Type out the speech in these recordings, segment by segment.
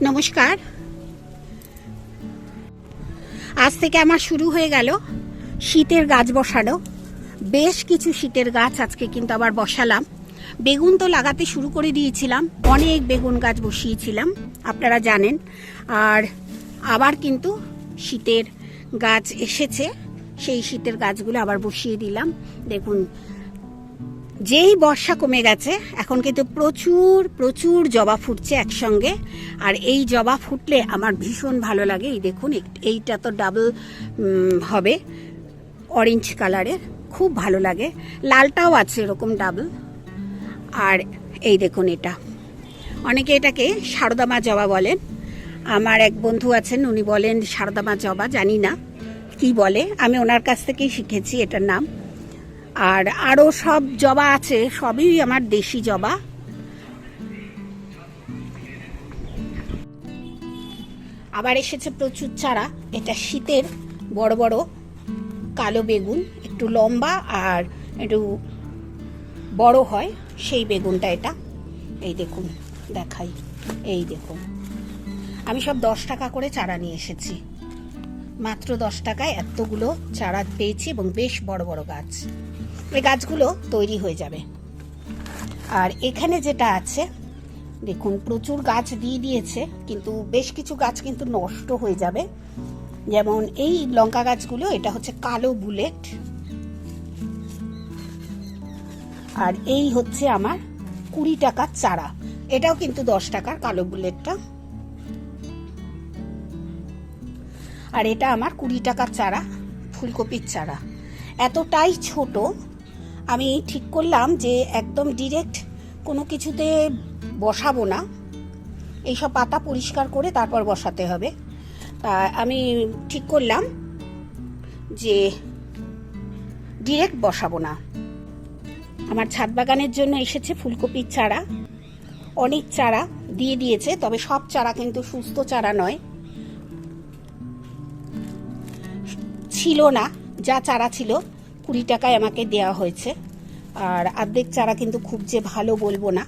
নমস্কার। আজ থেকে আমার শুরু হয়ে গেল শীতের গাছ বসানো। বেশ কিছু শীতের গাছ আজকে কিন্তু আবার বসালাম। বেগুন তো লাগাতে শুরু করে দিয়েছিলাম, অনেক বেগুন গাছ বসিয়েছিলাম, আপনারা জানেন। আর আবার কিন্তু শীতের গাছ এসেছে, সেই শীতের গাছগুলো আবার বসিয়ে দিলাম। দেখুন যেই বর্ষা কমে গেছে, এখন কিন্তু প্রচুর প্রচুর জবা ফুটছে একসঙ্গে। আর এই জবা ফুটলে আমার ভীষণ ভালো লাগে। এই দেখুন এইটা তো ডাবল হবে। অরেঞ্জ কালারের খুব ভালো লাগে। লালটাও আছে এরকম ডাবল আর এই দেখুন এটা। অনেকে এটাকে সারদামা জবা বলেন। আমার এক বন্ধু আছেন, উনি বলেন সারদামা জবা, জানি না কি বলে। আমি ওনার কাছ থেকেই শিখেছি এটার নাম। আর আরও সব জবা আছে, সবই আমার দেশি জবা। আবার এসেছে প্রচুর চারা, এটা শীতের বড় বড় কালো বেগুন, একটু লম্বা আর একটু বড় হয়, সেই বেগুনটা এটা। এই দেখুন, দেখাই, এই দেখুন। আমি সব দশ টাকা করে চারা নিয়ে এসেছি। মাত্র দশ টাকায় এতগুলো চারা পেয়েছি এবং বেশ বড় বড় গাছ। এই গাছগুলো তৈরি হয়ে যাবে। আর এখানে যেটা আছে, দেখুন, প্রচুর গাছ দিয়ে দিয়েছে, কিন্তু বেশ কিছু গাছ কিন্তু নষ্ট হয়ে যাবে। যেমন এই লঙ্কা গাছগুলো, এটা হচ্ছে কালো বুলেট। আর এই হচ্ছে আমার কুড়ি টাকার চারা। এটাও কিন্তু দশ টাকার কালো বুলেটটা। আর এটা আমার কুড়ি টাকার চারা, ফুলকপির চারা। এতটাই ছোট, আমি ঠিক করলাম যে একদম ডিরেক্ট কোনো কিছুতে বসাবো না। এইসব পাতা পরিষ্কার করে তারপর বসাতে হবে। তা আমি ঠিক করলাম যে ডিরেক্ট বসাবো না। আমার ছাদ বাগানের জন্য এসেছে ফুলকপির চারা। অনেক চারা দিয়ে দিয়েছে, তবে সব চারা কিন্তু সুস্থ চারা নয়। ছিল না, যা চারা ছিল, কুড়ি টাকায় আমাকে দেওয়া হয়েছে। আর অর্ধেক চারা কিন্তু খুব যে ভালো বলব না,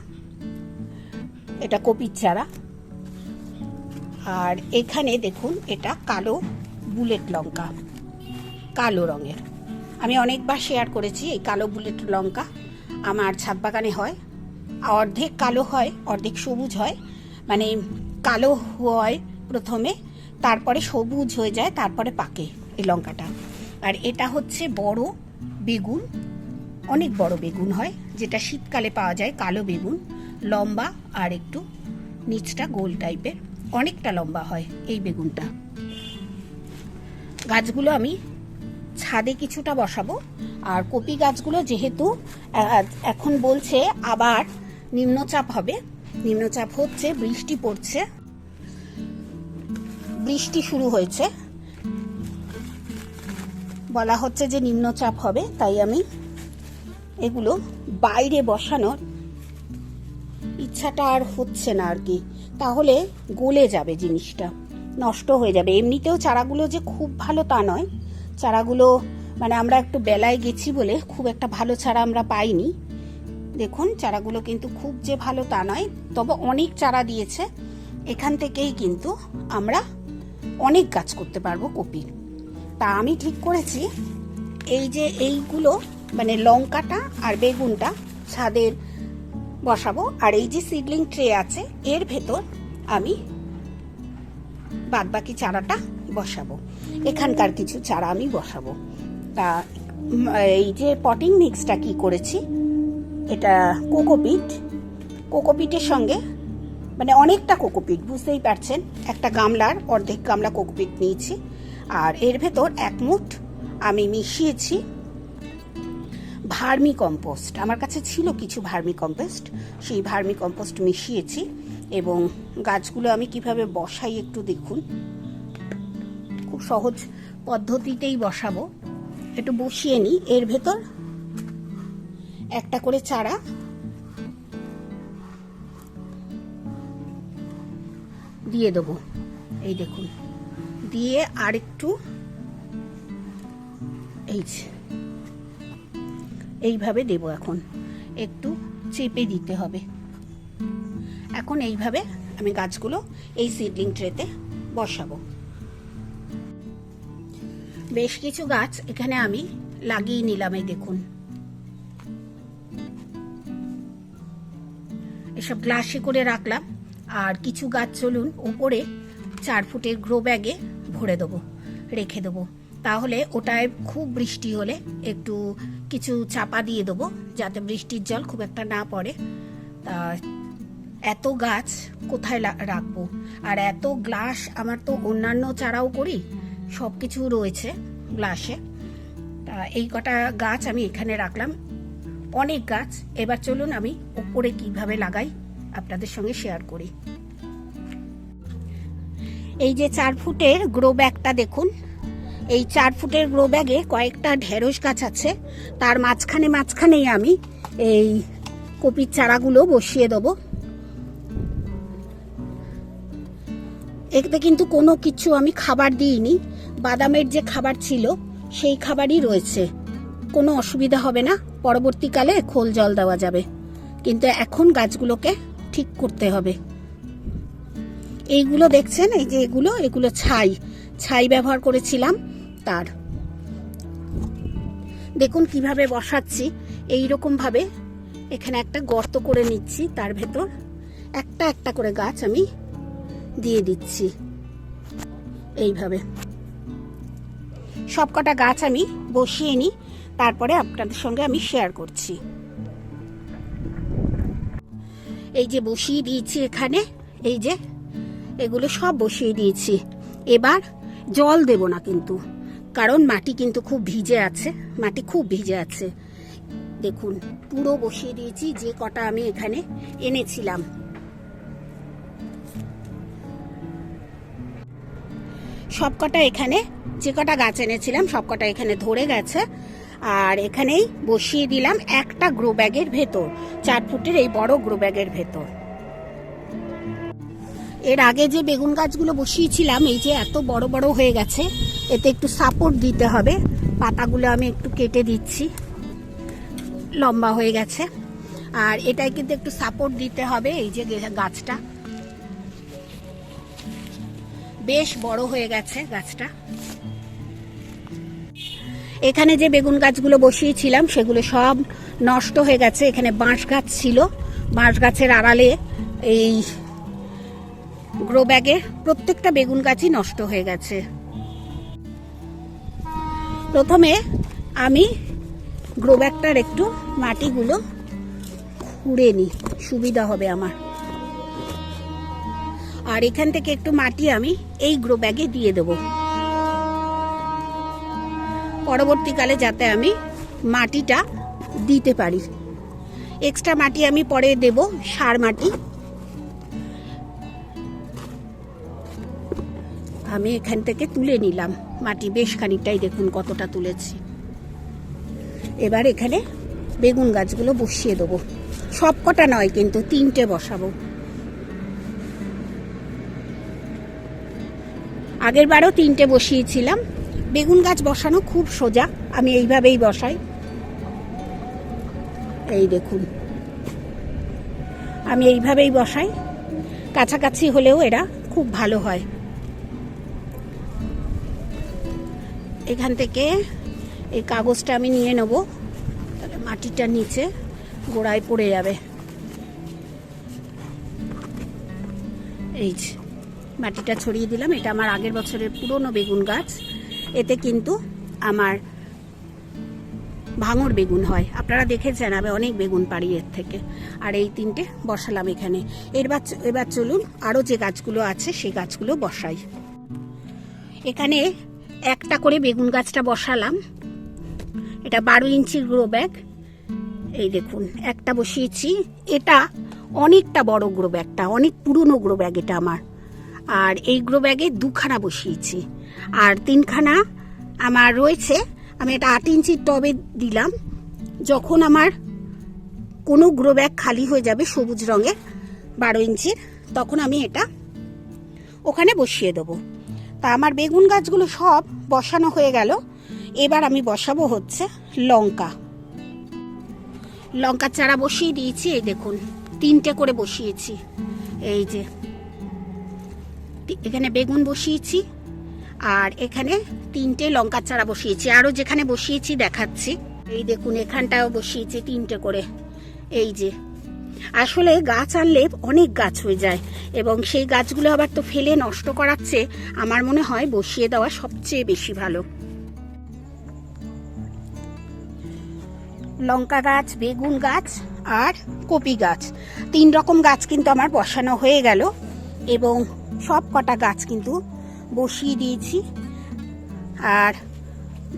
এটা কপির চারা। আর এখানে দেখুন, এটা কালো বুলেট লঙ্কা, কালো রঙের। আমি অনেকবার শেয়ার করেছি এই কালো বুলেট লঙ্কা। আমার ছাদ বাগানে হয়। অর্ধেক কালো হয়, অর্ধেক সবুজ হয়। মানে কালো হয় প্রথমে, তারপরে সবুজ হয়ে যায়, তারপরে পাকে। এই লঙ্কাটা। আর এটা হচ্ছে বড় বেগুন। অনেক বড় বেগুন হয়, যেটা শীতকালে পাওয়া যায় কালো বেগুন, লম্বা আর একটু নিচটা গোল টাইপের। অনেকটা লম্বা হয় এই বেগুনটা। গাছগুলো আমি ছাদে কিছুটা বসাবো। আর কপি গাছগুলো যেহেতু এখন বলছে আবার নিম্নচাপ হবে। নিম্নচাপ হচ্ছে বৃষ্টি পড়ছে। বৃষ্টি শুরু হয়েছে। বলা হচ্ছে যে নিম্নচাপ হবে, তাই আমি এগুলো বাইরে বসানোর ইচ্ছাটা আর হচ্ছে না আর কি। তাহলে গলে যাবে জিনিসটা, নষ্ট হয়ে যাবে। এমনিতেও চারাগুলো যে খুব ভালো তা নয়। চারাগুলো মানে আমরা একটু বেলায় গেছি বলে খুব একটা ভালো চারা আমরা পাইনি। দেখুন, চারাগুলো কিন্তু খুব যে ভালো তা নয়, তবে অনেক চারা দিয়েছে। এখান থেকেই কিন্তু আমরা অনেক গাছ করতে পারব কপির। তা আমি ঠিক করেছি। এই যে এইগুলো মানে লঙ্কাটা আর বেগুনটা ছাদের বসাবো, আর এই যে সিডলিং ট্রে আছে, এর ভেতর আমি বাদবাকি চারাটা বসাবো। এখানকার কিছু চারা আমি বসাবো। তা এই যে পটিং মিক্সটা কি করেছি, এটা কোকোপিট কোকোপিটের সঙ্গে মানে অনেকটা কোকোপিট বুঝতেই পারছেন, একটা গামলার অর্ধেক গামলা কোকোপিট নিয়েছি। আর এর ভেতর এক মুঠ আমি মিশিয়েছি ভার্মি কম্পোস্ট আমার কাছে ছিল কিছু ভার্মি কম্পোস্ট সেই ভার্মি কম্পোস্ট মিশিয়েছি এবং গাছগুলো আমি কীভাবে বসাই একটু দেখুন। খুব সহজ পদ্ধতিতেই বসাবো। একটু বসিয়ে নিই। এর ভেতর একটা করে চারা। দিয়ে দেবো। এই দেখুন। দিয়ে আর একটু এই এইভাবে দেব এখন। একটু চেপে দিতে হবে। এখন এইভাবে আমি গাছগুলো এই সিডলিং ট্রেতে বসাবো। বেশ কিছু গাছ এখানে আমি লাগিয়ে নিলাম এই দেখুন। এসব গ্লাসে করে রাখলাম। আর কিছু গাছ চলুন ওপরে চার ফুটের গ্রো ব্যাগে ভরে দেবো, রেখে দেবো। তাহলে ওটায় খুব বৃষ্টি হলে একটু কিছু চাপা দিয়ে দেবো, যাতে বৃষ্টির জল খুব একটা না পড়ে। তা এত গাছ কোথায় রাখব? আর এত গ্লাস আমার তো অন্যান্য চারাও করি সব কিছু রয়েছে গ্লাসে। তা এই কটা গাছ আমি এখানে রাখলাম। অনেক গাছ, এবার চলুন আমি ওপরে কীভাবে লাগাই, আপনাদের সঙ্গে শেয়ার করি। এই যে চার ফুটের গ্রো ব্যাগটা দেখুন। এই চার ফুটের গ্রো ব্যাগে কয়েকটা ঢেঁড়স গাছ আছে। তার মাঝখানে মাঝখানেই আমি এই কপির চারাগুলো বসিয়ে দেবো। এতে কিন্তু কোনো কিছু আমি খাবার দিইনি। বাদামের যে খাবার ছিল, সেই খাবারই রয়েছে। কোনো অসুবিধা হবে না, পরবর্তীকালে খোল জল দেওয়া যাবে। কিন্তু এখন গাছগুলোকে ঠিক করতে হবে। এইগুলো দেখছেন? এই যে এগুলো এগুলো ছাই। ছাই ব্যবহার করেছিলাম তার। দেখুন কীভাবে বসাচ্ছি। এই ভাবে এখানে একটা গর্ত করে নিচ্ছি, তার ভেতর একটা একটা করে গাছ আমি দিয়ে দিচ্ছি। এইভাবে। সবকটা গাছ আমি বসিয়ে নিই, তারপরে আপনাদের সঙ্গে আমি শেয়ার করছি। এই যে বসিয়ে দিয়েছি এখানে, এই যে এগুলো সব বসিয়ে দিয়েছি। এবার জল দেব না কিন্তু, কারণ মাটি কিন্তু খুব ভিজে আছে, মাটি খুব ভিজে আছে। দেখুন, পুরো বসিয়ে দিয়েছি, যে কটা আমি এখানে এনেছিলাম। সবকটা এখানে, যে কটা গাছ এনেছিলাম সবকটা এখানে ধরে গেছে। আর এখানেই বসিয়ে দিলাম একটা গ্রো ব্যাগের ভেতর, চার ফুটের এই বড় গ্রো ব্যাগের ভেতর। এর আগে যে বেগুন গাছগুলো বসিয়েছিলাম, এই যে এত বড় বড় হয়ে গেছে, এতে একটু সাপোর্ট দিতে হবে। পাতাগুলো আমি একটু কেটে দিচ্ছি। লম্বা হয়ে গেছে। আর এটাই কিন্তু একটু সাপোর্ট দিতে হবে, এই যে গাছটা। বেশ বড় হয়ে গেছে গাছটা। এখানে যে বেগুন গাছগুলো বসিয়েছিলাম, সেগুলো সব নষ্ট হয়ে গেছে। এখানে বাঁশ গাছ ছিল। বাঁশ গাছের আড়ালে এই গ্রো ব্যাগে প্রত্যেকটা বেগুন গাছই নষ্ট হয়ে গেছে। প্রথমে আমি গ্রো ব্যাগটার একটু মাটিগুলো খুঁড়ে নিই, সুবিধা হবে আমার। আর এখান থেকে একটু মাটি আমি এই গ্রো ব্যাগে দিয়ে দেব। পরবর্তীকালে যাতে আমি মাটিটা দিতে পারি। এক্সট্রা মাটি আমি পরে দেব, সার মাটি। আমি এখান থেকে তুলে নিলাম। মাটি বেশ খানিকটাই দেখুন কতটা তুলেছি। এবার এখানে বেগুন গাছগুলো বসিয়ে দেবো। সব কটা নয় কিন্তু তিনটে বসাবো। আগের বারও তিনটে বসিয়েছিলাম। বেগুন গাছ বসানো খুব সোজা, আমি এইভাবেই বসাই। এই দেখুন। আমি এইভাবেই বসাই। কাছাকাছি হলেও এরা খুব ভালো হয়। এখান থেকে এই কাগজটা আমি নিয়ে নেব। তাহলে মাটিটা নিচে গোড়ায় পড়ে যাবে। এই মাটিটা ছড়িয়ে দিলাম। এটা আমার আগের বছরের পুরনো বেগুন গাছ। এতে কিন্তু আমার ভাঙর বেগুন হয়। আপনারা দেখেছেন আমি অনেক বেগুন পারি এর থেকে। আর এই তিনটে বসালাম এখানে। এবার এবার চলুন আরও যে গাছগুলো আছে, সেই গাছগুলো বসাই। এখানে একটা করে বেগুন গাছটা বসালাম। এটা বারো ইঞ্চির গ্রো ব্যাগ এই দেখুন, একটা বসিয়েছি। এটা অনেকটা বড় গ্রো ব্যাগটা অনেক পুরনো গ্রো ব্যাগ এটা আমার। আর এই গ্রো ব্যাগে দুখানা বসিয়েছি। আর তিনখানা আমার রয়েছে, আমি এটা আট ইঞ্চির টবে দিলাম। যখন আমার কোনো গ্রো ব্যাগ খালি হয়ে যাবে সবুজ রঙের বারো ইঞ্চির, তখন আমি এটা ওখানে বসিয়ে দেবো। তা আমার বেগুন গাছগুলো সব বসানো হয়ে গেল। এবার আমি বসাবো হচ্ছে লঙ্কা। লঙ্কার চারা বসিয়ে দিয়েছি, এই দেখুন, তিনটে করে বসিয়েছি। এই যে, এখানে বেগুন বসিয়েছি, আর এখানে তিনটে লঙ্কা চারা বসিয়েছি। আরও যেখানে বসিয়েছি দেখাচ্ছি। এই দেখুন, এখানটাও বসিয়েছি তিনটে করে। এই যে আসলে গাছ আনলে অনেক গাছ হয়ে যায়, এবং সেই গাছগুলো আবার তো ফেলে নষ্ট করাচ্ছে, আমার মনে হয় বসিয়ে দেওয়া সবচেয়ে বেশি ভালো। লঙ্কা গাছ, বেগুন গাছ আর কপি গাছ, তিন রকম গাছ কিন্তু আমার বসানো হয়ে গেল, এবং সব কটা গাছ কিন্তু বসিয়ে দিয়েছি। আর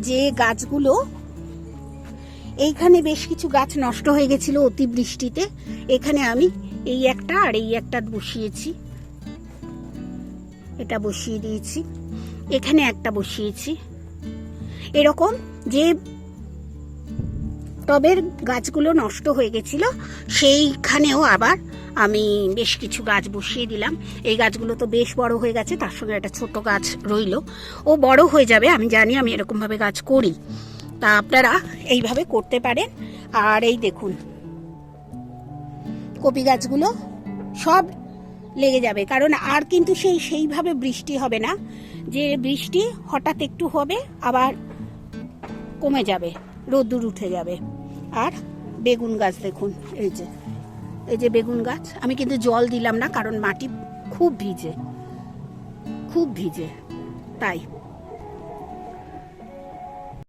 যে গাছগুলো এইখানে বেশ কিছু গাছ নষ্ট হয়ে গেছিল অতিবৃষ্টিতে। এখানে আমি এই একটা আর এই একটা বসিয়েছি। এটা বসিয়ে দিয়েছি। এখানে একটা বসিয়েছি। এরকম যে টবের গাছগুলো নষ্ট হয়ে গেছিল, সেইখানেও আবার আমি বেশ কিছু গাছ বসিয়ে দিলাম। এই গাছগুলো তো বেশ বড় হয়ে গেছে, তার সঙ্গে একটা ছোট গাছ রইল। ও বড় হয়ে যাবে, আমি জানি আমি এরকমভাবে গাছ করি। তা আপনারা এইভাবে করতে পারেন। আর এই দেখুন, কপি গাছগুলো সব লেগে যাবে, কারণ আর কিন্তু সেই সেইভাবে বৃষ্টি হবে না। যে বৃষ্টি হঠাৎ একটু হবে, আবার কমে যাবে, রোদ্দুর উঠে যাবে। আর বেগুন গাছ দেখুন, এই যে এই যে বেগুন গাছ। আমি কিন্তু জল দিলাম না, কারণ মাটি খুব ভিজে খুব ভিজে, তাই।